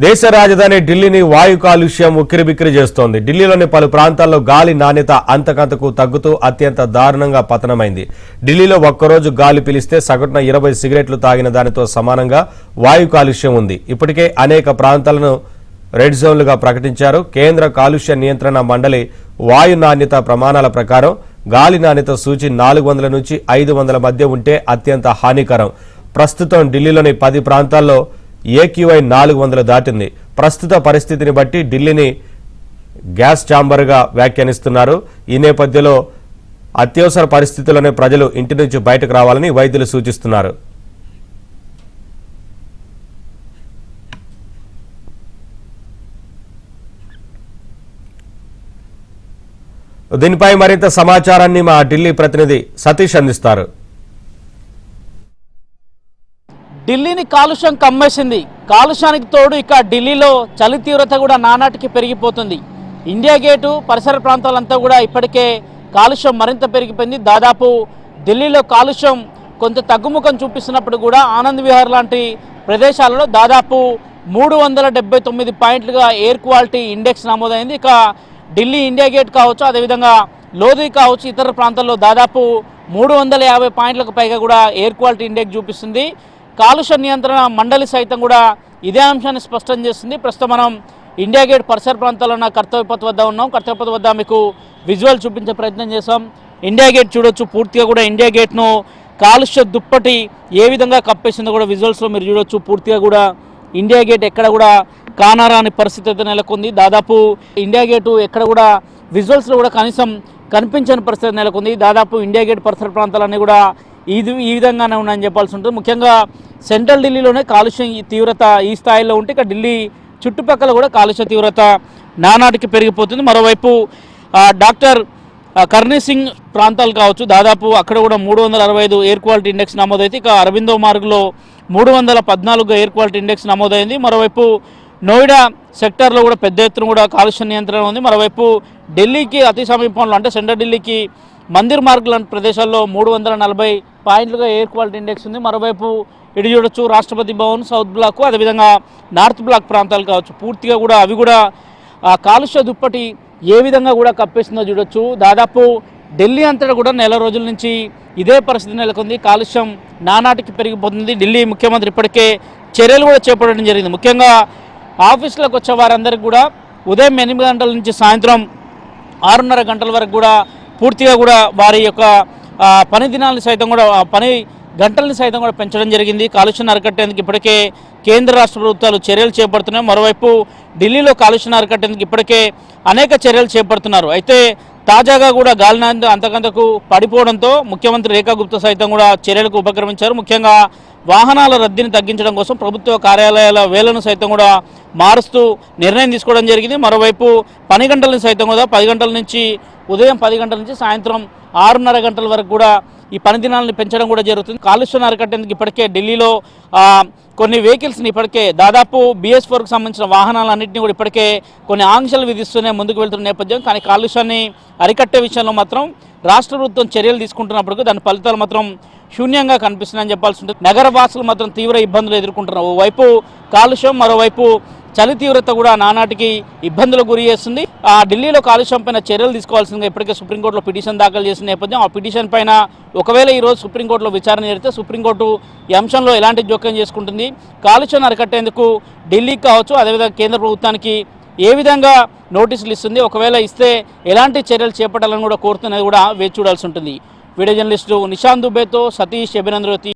దేశ రాజధాని ఢిల్లీని వాయు కాలుష్యం ఉక్కిరిబిక్కిరి చేస్తోంది. ఢిల్లీలోని పలు ప్రాంతాల్లో గాలి నాణ్యత అంతకంతకు తగ్గుతూ అత్యంత దారుణంగా పతనమైంది. ఢిల్లీలో ఒక్కరోజు గాలి పిలిస్తే సగటున ఇరవై సిగరెట్లు తాగిన దానితో సమానంగా వాయు కాలుష్యం ఉంది. ఇప్పటికే అనేక ప్రాంతాలను రెడ్ జోన్లుగా ప్రకటించారు. కేంద్ర కాలుష్య నియంత్రణ మండలి వాయు నాణ్యత ప్రమాణాల ప్రకారం గాలి నాణ్యత సూచి నాలుగు వందల నుంచి ఐదు వందల మధ్య ఉంటే అత్యంత హానికరం. ప్రస్తుతం ఢిల్లీలోని పది ప్రాంతాల్లో ఏక్యూఐ నాలుగు వందలు దాటింది. ప్రస్తుత పరిస్థితిని బట్టి ఢిల్లీని గ్యాస్ ఛాంబర్గా వ్యాఖ్యానిస్తున్నారు. ఈ నేపథ్యంలో అత్యవసర పరిస్థితుల్లోనే ప్రజలు ఇంటి నుంచి బయటకు రావాలని వైద్యులు సూచిస్తున్నారు. దీనిపై మరింత సమాచారాన్ని మా ఢిల్లీ ప్రతినిధి సతీష్ అందిస్తారు. ఢిల్లీని కాలుష్యం కమ్మేసింది. కాలుష్యానికి తోడు ఇక ఢిల్లీలో చలి తీవ్రత కూడా నానాటికి పెరిగిపోతుంది. ఇండియా గేటు పరిసర ప్రాంతాలంతా కూడా ఇప్పటికే కాలుష్యం మరింత పెరిగిపోయింది. దాదాపు ఢిల్లీలో కాలుష్యం కొంత తగ్గుముఖం చూపిస్తున్నప్పుడు కూడా ఆనంద్ విహార్ లాంటి ప్రదేశాలలో దాదాపు మూడు వందల డెబ్బై తొమ్మిది పాయింట్లుగా ఎయిర్ క్వాలిటీ ఇండెక్స్ నమోదైంది. ఇక ఢిల్లీ ఇండియా గేట్ కావచ్చు అదేవిధంగా లోధి కావచ్చు ఇతర ప్రాంతాల్లో దాదాపు మూడు వందల యాభై పాయింట్లకు పైగా కూడా ఎయిర్ క్వాలిటీ ఇండెక్స్ చూపిస్తుంది. కాలుష్య నియంత్రణ మండలి సైతం కూడా ఇదే అంశాన్ని స్పష్టం చేస్తుంది. ప్రస్తుతం మనం ఇండియా గేట్ పరిసర ప్రాంతాల్లో ఉన్న కర్తవ్యపథ వద్ద ఉన్నాం. కర్తవ్యపథ వద్ద మీకు విజువల్ చూపించే ప్రయత్నం చేసాం ఇండియా గేట్ చూడొచ్చు. పూర్తిగా కూడా ఇండియా గేట్ను కాలుష్య దుప్పటి ఏ విధంగా కప్పేసిందో కూడా విజువల్స్లో మీరు చూడొచ్చు. పూర్తిగా కూడా ఇండియా గేట్ ఎక్కడ కూడా కానారాని పరిస్థితి అయితే నెలకొంది. దాదాపు ఇండియా గేటు ఎక్కడ కూడా విజువల్స్లో కూడా కనీసం కనిపించని పరిస్థితి నెలకొంది. దాదాపు ఇండియా గేట్ పరిసర ప్రాంతాలన్నీ కూడా ఇది ఈ విధంగానే ఉన్నాయని చెప్పాల్సి ఉంటుంది. ముఖ్యంగా సెంట్రల్ ఢిల్లీలోనే కాలుష్యం తీవ్రత ఈ స్థాయిలో ఉంటే ఇక ఢిల్లీ చుట్టుపక్కల కూడా కాలుష్య తీవ్రత నానాటికి పెరిగిపోతుంది. మరోవైపు డాక్టర్ కర్ణీ సింగ్ ప్రాంతాలు కావచ్చు దాదాపు అక్కడ కూడా మూడు వందల అరవై ఐదు ఎయిర్ క్వాలిటీ ఇండెక్స్ నమోదైతే ఇక అరవిందో మార్గ్లో మూడు వందల పద్నాలుగు ఎయిర్ క్వాలిటీ ఇండెక్స్ నమోదైంది. మరోవైపు నోయిడా సెక్టార్లో కూడా పెద్ద ఎత్తున కూడా కాలుష్య నియంత్రణ ఉంది. మరోవైపు ఢిల్లీకి అతి సమీపంలో అంటే సెంట్రల్ ఢిల్లీకి మందిర్ మార్గ్ లాంటి ప్రదేశాల్లో మూడు వందల నలభై పాయింట్లుగా ఎయిర్ క్వాలిటీ ఇండెక్స్ ఉంది. మరోవైపు ఇటు చూడొచ్చు రాష్ట్రపతి భవన్ సౌత్ బ్లాక్ అదేవిధంగా నార్త్ బ్లాక్ ప్రాంతాలు కావచ్చు. పూర్తిగా కూడా అవి కూడా ఆ కాలుష్య దుప్పటి ఏ విధంగా కూడా కప్పేస్తుందో చూడొచ్చు. దాదాపు ఢిల్లీ అంతటా కూడా నెల రోజుల నుంచి ఇదే పరిస్థితి నెలకొంది. కాలుష్యం నానాటికి పెరిగిపోతుంది. ఢిల్లీ ముఖ్యమంత్రి ఇప్పటికే చర్యలు కూడా చేపట్టడం జరిగింది. ముఖ్యంగా ఆఫీసులకు వచ్చే వారందరికీ కూడా ఉదయం ఎనిమిది గంటల నుంచి సాయంత్రం ఆరున్నర గంటల వరకు కూడా పూర్తిగా కూడా వారి యొక్క పని దినాలను సైతం కూడా పని గంటల్ని సైతం కూడా పెంచడం జరిగింది. కాలుష్యం అరికట్టేందుకు ఇప్పటికే కేంద్ర రాష్ట్ర ప్రభుత్వాలు చర్యలు చేపడుతున్నాయి. మరోవైపు ఢిల్లీలో కాలుష్యం అరికట్టేందుకు ఇప్పటికే అనేక చర్యలు చేపడుతున్నారు. అయితే తాజాగా కూడా గాలినాంద అంతకంతకు పడిపోవడంతో ముఖ్యమంత్రి రేఖా గుప్తా సైతం కూడా చర్యలకు ఉపక్రమించారు. ముఖ్యంగా వాహనాల రద్దీని తగ్గించడం కోసం ప్రభుత్వ కార్యాలయాల వేలను సైతం కూడా మారుస్తూ నిర్ణయం తీసుకోవడం జరిగింది. మరోవైపు పని గంటలను సైతం కూడా పది గంటల నుంచి ఉదయం పది గంటల నుంచి సాయంత్రం ఆరున్నర గంటల వరకు కూడా ఈ పని దినాలను పెంచడం కూడా జరుగుతుంది. కాలుష్యం అరికట్టేందుకు ఇప్పటికే ఢిల్లీలో కొన్ని వెహికల్స్ని ఇప్పటికే దాదాపు బిఎస్ ఫోర్కి సంబంధించిన వాహనాలన్నింటినీ కూడా ఇప్పటికే కొన్ని ఆంక్షలు విధిస్తూనే ముందుకు వెళ్తున్న నేపథ్యం. కానీ కాలుష్యాన్ని అరికట్టే విషయంలో మాత్రం రాష్ట్ర ప్రభుత్వం చర్యలు తీసుకుంటున్నప్పటికీ దాని ఫలితాలు మాత్రం శూన్యంగా కనిపిస్తున్నాయని చెప్పాల్సి ఉంటుంది. నగర వాసులు మాత్రం తీవ్ర ఇబ్బందులు ఎదుర్కొంటున్నారు. ఓవైపు కాలుష్యం మరోవైపు చలి తీవ్రత కూడా నానాటికి ఇబ్బందులకు గురి చేస్తుంది. ఆ ఢిల్లీలో కాలుష్యం పైన చర్యలు తీసుకోవాల్సిందిగా ఇప్పటికే సుప్రీంకోర్టులో పిటిషన్ దాఖలు చేసిన నేపథ్యం ఆ పిటిషన్ పైన ఒకవేళ ఈరోజు సుప్రీంకోర్టులో విచారణ జరిగితే సుప్రీంకోర్టు ఈ అంశంలో ఎలాంటి జోక్యం చేసుకుంటుంది. కాలుష్యం అరికట్టేందుకు ఢిల్లీకి కావచ్చు అదేవిధంగా కేంద్ర ప్రభుత్వానికి ఏ విధంగా నోటీసులు ఇస్తుంది ఒకవేళ ఇస్తే ఎలాంటి చర్యలు చేపట్టాలని కూడా కోరుతున్నది కూడా వేచి చూడాల్సి ఉంటుంది. వీడియో జర్నలిస్టు నిశాంత్ దుబేతో సతీష్ అభినంద్రవతి